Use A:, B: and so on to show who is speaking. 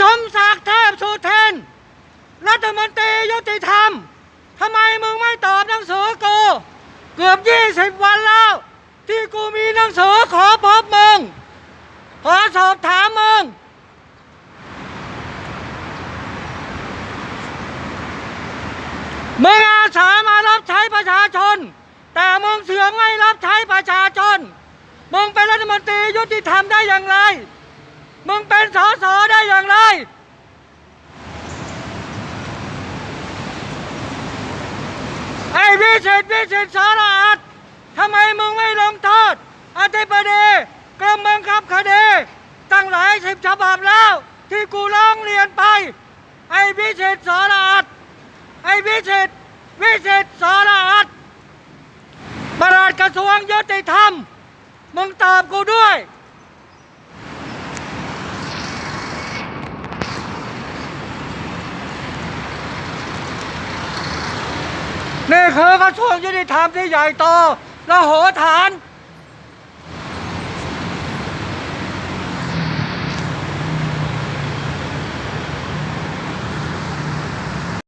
A: สมศักดิ์เทพสุเทน รัฐมนตรียุติธรรม ทำไมมึงไม่ตอบหนังสือกู เกือบยี่สิบวันแล้ว ที่กูมีหนังสือขอพบมึง ขอสอบถามมึง มึงอาสามารับใช้ประชาชน แต่มึงเสือไม่รับใช้ประชาชน มึงเป็นรัฐมนตรียุติธรรมได้อย่างไร มึงเป็นสสได้อย่างไร ไอ้ วิเศษวิเศษสารอาดทำไมมึงไม่ลงโทษอธิบดีกรมบังคับคดีตั้งหลายสิบฉบับแล้ว ที่กูร้องเรียนไป ไอ้วิเศษสารอาดไอ้วิเศษวิเศษสารอาดประหลัดกระทรวงยุติธรรมมึงตอบกูด้วย นี่คือกระทรวงยุติธรรมที่ใหญ่โตและโหฐาน